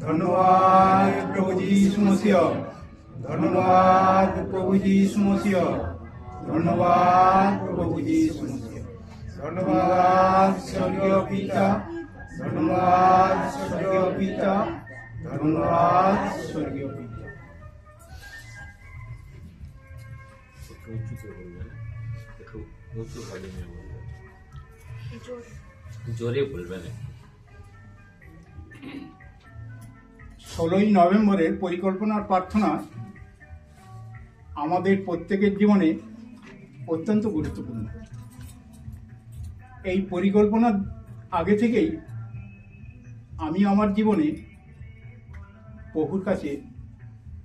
ধন্যবাদ প্রভু যীশু মসিহ ধন্যবাদ প্রভু যীশু মসিহ ধন্যবাদ প্রভু যীশু মসিহ ধন্যবাদ স্বর্গীয় পিতা ধন্যবাদ স্বর্গীয় পিতা ধন্যবাদ স্বর্গীয় পিতা একটু উঁচু ভলিউমে জোরে। ষোলোই নভেম্বরের পরিকল্পনার প্রার্থনা আমাদের প্রত্যেকের জীবনে অত্যন্ত গুরুত্বপূর্ণ। এই পরিকল্পনার আগে থেকেই আমি আমার জীবনে প্রভুর কাছে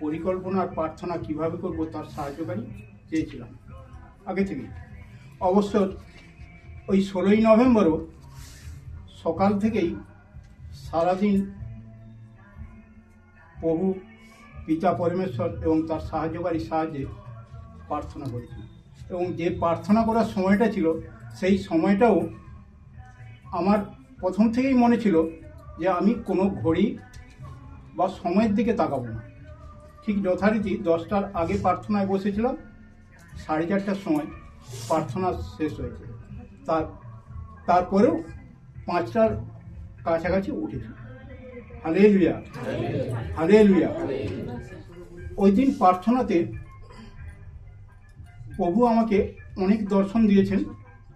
পরিকল্পনার প্রার্থনা কীভাবে করব তার সাহায্যকারী চেয়েছিলাম, আগে থেকেই অবশ্য ওই ষোলোই নভেম্বরও সকাল থেকেই সারাদিন প্রভু, পিতা পরমেশ্বর এবং তার সাহায্যকারী সাহায্যে প্রার্থনা করেছি এবং যে প্রার্থনা করার সময়টা ছিল, সেই সময়টাও আমার প্রথম থেকেই মনে ছিল যে আমি কোনো ঘড়ি বা সময়ের দিকে তাকাবো না। ঠিক যথারীতি দশটার আগে প্রার্থনায় বসেছিলাম সাড়ে চারটার সময় প্রার্থনা শেষ হয়েছে। তার, তারপরেও পাঁচটার কাছাকাছি উঠেছি। হালে লুয়া হালে লুয়া ওই দিন প্রার্থনাতে প্রভু আমাকে অনেক দর্শন দিয়েছেন।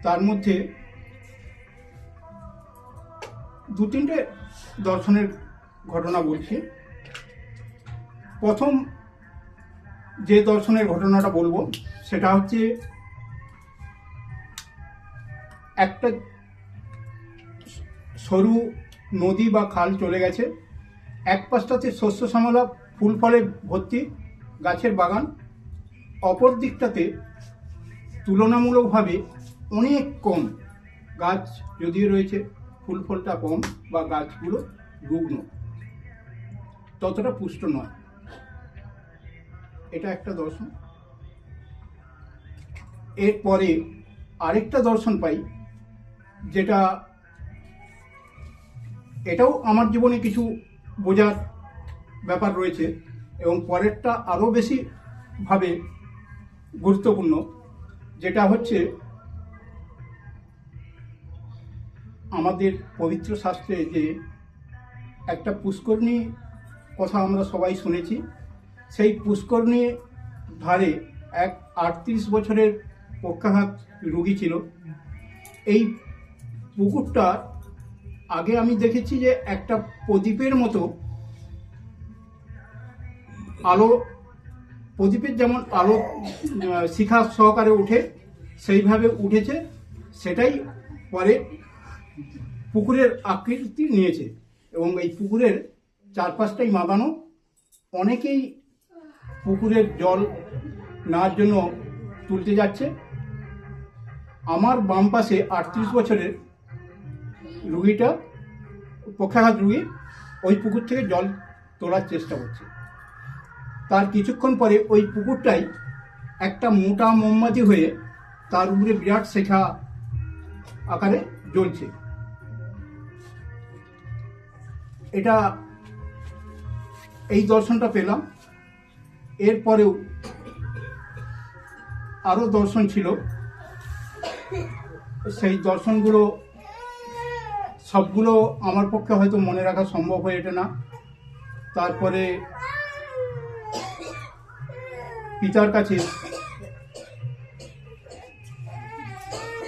তার মধ্যে দু তিনটে দর্শনের ঘটনা বলছি। প্রথম যে দর্শনের ঘটনাটা বলব, সেটা হচ্ছে একটা সরু নদী বা খাল চলে গেছে। এক পাশটাতে শস্য শ্যামলা, ফুল ফলে ভর্তি গাছের বাগান। অপর দিকটাতে তুলনামূলকভাবে অনেক কম গাছ যদিও রয়েছে, ফুল ফলটা কম বা গাছগুলো রুগ্ন। ততটা পুষ্ট নয়। এটা একটা দর্শন। এরপরে আরেকটা দর্শন পাই, যেটা এটাও আমার জীবনে কিছু বোঝার ব্যাপার রয়েছে এবং পরেরটা আরও বেশি ভাবে গুরুত্বপূর্ণ, যেটা হচ্ছে আমাদের পবিত্র শাস্ত্রে যে একটা পুষ্করণী কথা আমরা সবাই শুনেছি সেই পুষ্করণী ধারে এক আটত্রিশ বছরের পক্ষাঘাত রোগী ছিল। এই পুকুরটা আগে আমি দেখেছি যে একটা প্রদীপের মতো আলো, প্রদীপের যেমন আলো শিখা সহকারে উঠে, সেইভাবে উঠেছে, সেটাই পরে পুকুরের আকৃতি নিয়েছে। এবং এই পুকুরের চারপাশটাই মাদানো অনেকেই পুকুরের জল নেওয়ার জন্য তুলতে যাচ্ছে। আমার বাম পাশে আটত্রিশ বছরের রুগীটা, পক্ষাঘাত রুগী, ওই পুকুর থেকে জল তোলার চেষ্টা করছে। তার কিছুক্ষণ পরে ওই পুকুরটাই একটা মোটা মোমবাতি হয়ে তার উপরে বিরাট শেখা আকারে জ্বলছে। এটা এই দর্শনটা পেলাম। এরপরেও আরও দর্শন ছিল। সেই দর্শনগুলো সবগুলো আমার পক্ষে হয়তো মনে রাখা সম্ভব হয়ে ওঠে না। তারপরে পিতার কাছে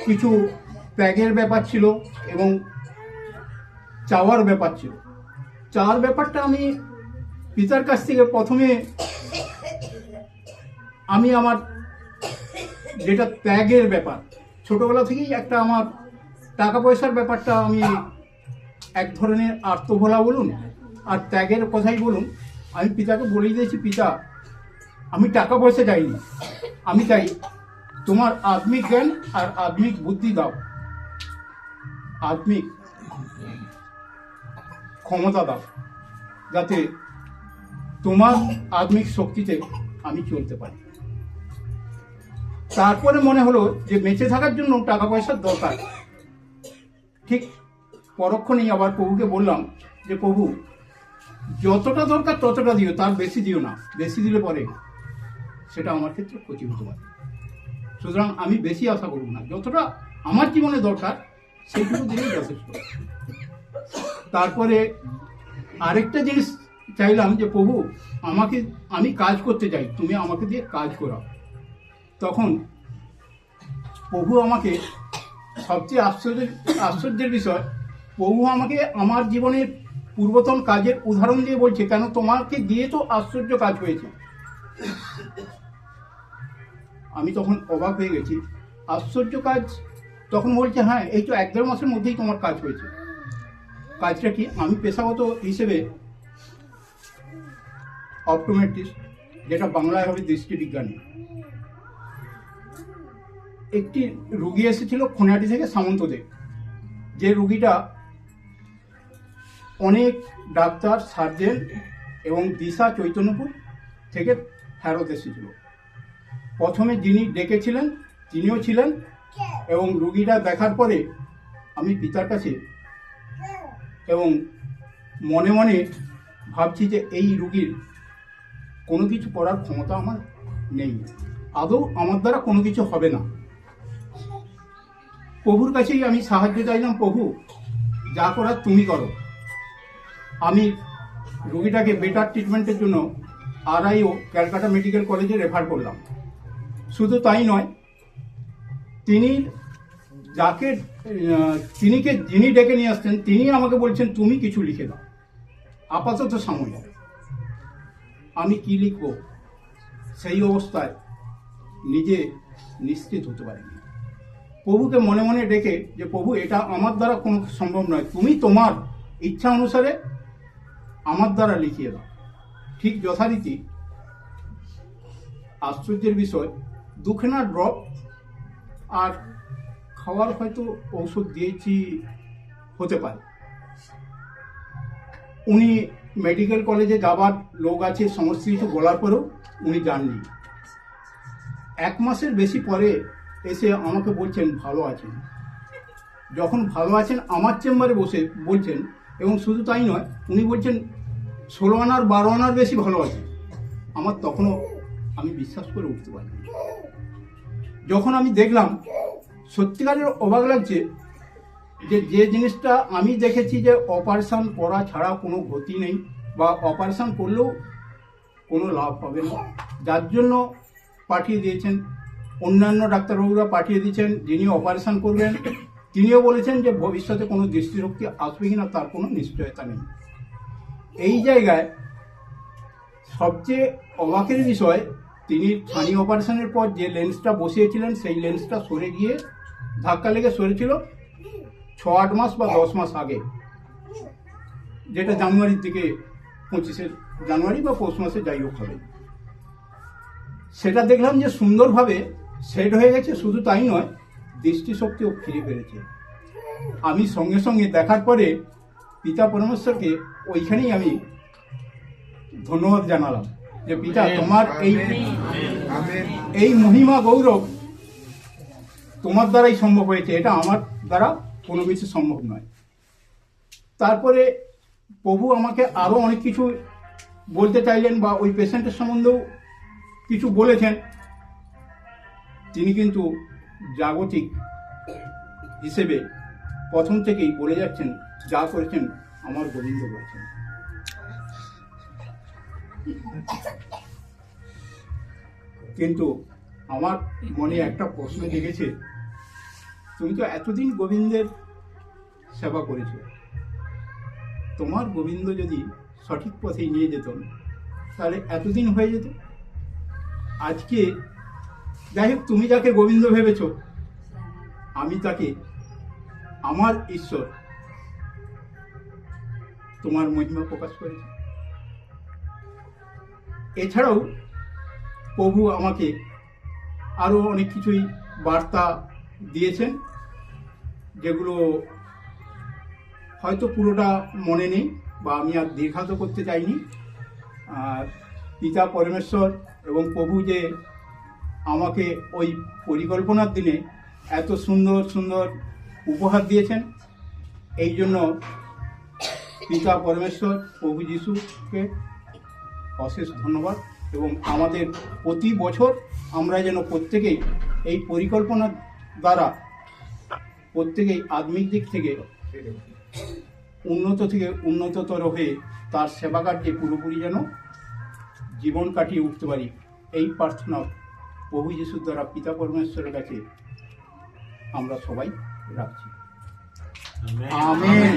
কিছু ত্যাগের ব্যাপার ছিল এবং চাওয়ার ব্যাপার ছিল। চাওয়ার ব্যাপারটা আমি পিতার কাছ থেকে প্রথমে আমি আমার যেটা ত্যাগের ব্যাপার, ছোটবেলা থেকেই একটা আমার টাকা পয়সার ব্যাপারটা আমি এক ধরনের আত্মভোলা বলুন আর ত্যাগের কথাই বলুন, আমি পিতাকে বলেই দিয়েছি, পিতা, আমি টাকা পয়সা চাইনি। আমি চাই তোমার আত্মিক জ্ঞান আর আত্মিক বুদ্ধি দাও। আত্মিক ক্ষমতা দাও, যাতে তোমার আত্মিক শক্তিতে আমি চলতে পারি। তারপরে মনে হলো যে বেঁচে থাকার জন্য টাকা পয়সার দরকার। ঠিক পরক্ষণেই আবার প্রভুকে বললাম যে, প্রভু, যতটা দরকার ততটা দিও, তার বেশি দিও না, বেশি দিলে পরে সেটা আমার ক্ষেত্রে ক্ষতি হতে পারে। সুতরাং আমি বেশি আশা করব না, যতটা আমার জীবনে দরকার সেইটুকু দিলেই যথেষ্ট। তারপরে আরেকটা জিনিস চাইলাম যে, প্রভু, আমাকে, আমি কাজ করতে চাই, তুমি আমাকে দিয়ে কাজ করাও। তখন প্রভু আমাকে সবচেয়ে আশ্চর্য, আশ্চর্যের বিষয়, প্রভু আমাকে আমার জীবনের পূর্বতন কাজের উদাহরণ দিয়ে বলছে, কেন তোমাকে দিয়ে তো আশ্চর্য কাজ হয়েছে? আমি তখন অবাক হয়ে গেছি। আশ্চর্য কাজ? তখন বলছে হ্যাঁ এই তো এক দেড় মাসের মধ্যেই তোমার কাজ হয়েছে। কাজটা কি আমি পেশাগত হিসেবে অপটোমেট্রিস্ট যেটা বাংলায় হবে দৃষ্টিবিজ্ঞানী? একটি রুগী এসেছিল খোনাটি থেকে সামন্তদের যে রুগীটা অনেক ডাক্তার, সার্জেন এবং দিশা চৈতন্যপুর থেকে ফেরত এসেছিল। প্রথমে যিনি ডেকেছিলেন, তিনিও ছিলেন এবং রুগীটা দেখার পরে আমি পিতার কাছে এবং মনে মনে ভাবছি যে এই রুগীর কোনো কিছু করার ক্ষমতা আমার নেই। আদৌ আমার দ্বারা কোনো কিছু হবে না। প্রভুর কাছেই আমি সাহায্য চাইলাম, প্রভু, যা করার তুমি করো। আমি রোগীটাকে বেটার ট্রিটমেন্টের জন্য আরআইও ক্যালকাটা মেডিকেল কলেজে রেফার করলাম। শুধু তাই নয়, তিনি যাকে, তিনিকে যিনি ডেকে নিয়ে আসতেন তিনি আমাকে বলছেন, তুমি কিছু লিখে দাও। আপাতত সাময়িক আমি কি লিখব? সেই অবস্থায় নিজে নিশ্চিত হতে পারিনি। প্রভুকে মনে মনে ডেকে যে, প্রভু, এটা আমার দ্বারা কোনো সম্ভব নয়। তুমি তোমার ইচ্ছা অনুসারে আমার দ্বারা লিখিয়ে দাও। ঠিক যথারীতি আশ্চর্যের বিষয়, দুখানা ড্রপ আর খাওয়ার হয়তো ঔষধ দিয়েছি হতে পারে। উনি মেডিকেল কলেজে যাবার লোক আছে, সমস্ত কিছু বলার পরেও উনি যাননি। এক মাসের বেশি পরে এসে আমাকে বলছেন, ভালো আছেন। যখন ভালো আছেন, আমার চেম্বারে বসে বলছেন, এবং শুধু তাই নয়, উনি বলছেন, ষোলো আনার, বারো আনার বেশি ভালো আছে। আমার তখনও আমি বিশ্বাস করে উঠতে পারি যখন আমি দেখলাম, সত্যিকারের অবাক লাগছে যে যে জিনিসটা আমি দেখেছি যে, অপারেশান করা ছাড়া কোনো গতি নেই, বা অপারেশান করলেও কোনো লাভ হবে না। যার জন্য পাঠিয়ে দিয়েছেন অন্যান্য ডাক্তারবাবুরা পাঠিয়ে দিচ্ছেন যিনি অপারেশন করবেন, তিনিও বলেছেন যে ভবিষ্যতে কোনো দৃষ্টিশক্তি আসবে কিনা তার কোনো নিশ্চয়তা নেই। এই জায়গায় সবচেয়ে অবাকের বিষয়, তিনি ছানি অপারেশনের পর যে লেন্সটা বসিয়েছিলেন, সেই লেন্সটা সরে গিয়ে ধাক্কা লেগে সরেছিল ছ আট মাস বা দশ মাস আগে। যেটা জানুয়ারির দিকে, পঁচিশে জানুয়ারি বা পৌষ মাসে যাই হোক হবে। সেটা দেখলাম যে সুন্দরভাবে সেট হয়ে গেছে শুধু তাই নয় দৃষ্টিশক্তিও ফিরে পেরেছে আমি সঙ্গে সঙ্গে দেখার পরে পিতা পরমেশ্বরকে ওইখানেই আমি ধন্যবাদ জানালাম যে পিতা তোমার এই এই মহিমা গৌরব তোমার দ্বারাই সম্ভব হয়েছে। এটা আমার দ্বারা কোনো কিছু সম্ভব নয়। তারপরে প্রভু আমাকে আরও অনেক কিছু বলতে চাইলেন বা ওই পেশেন্টের সম্বন্ধেও কিছু বলেছেন। তিনি কিন্তু জাগতিক হিসেবে প্রথম থেকেই বলে যাচ্ছেন, যা করেছেন আমার গোবিন্দ করেছেন কিন্তু আমার মনে একটা প্রশ্ন জেগেছে, তুমি তো এতদিন গোবিন্দের সেবা করেছ। তোমার গোবিন্দ যদি সঠিক পথে নিয়ে যেত, তাহলে এতদিন হয়ে যেত? আজকে যাই হোক, তুমি যাকে গোবিন্দ ভেবেছ, আমি তাকে, আমার ঈশ্বর, তোমার মহিমা প্রকাশ করেছে। এছাড়াও প্রভু আমাকে আরও অনেক কিছুই বার্তা দিয়েছেন, যেগুলো হয়তো পুরোটা মনে নেই বা আমি আর দীর্ঘাত করতে চাইনি। আর পিতা পরমেশ্বর এবং প্রভু যে আমাকে ওই পরিকল্পনার দিনে এত সুন্দর সুন্দর উপহার দিয়েছেন। এই জন্য পিতা পরমেশ্বর, প্রভু যিশুকে অশেষ ধন্যবাদ এবং আমাদের প্রতি বছর আমরা যেন প্রত্যেকেই এই পরিকল্পনার দ্বারা প্রত্যেকেই আত্মিক দিক থেকে উন্নত থেকে উন্নততর হয়ে তার সেবা কার্যে পুরোপুরি যেন জীবন কাটিয়ে উঠতে পারি। এই প্রার্থনা প্রভু যিশুর দ্বারা পিতা পরমেশ্বরের কাছে আমরা সবাই রাখছি। আমি আমেন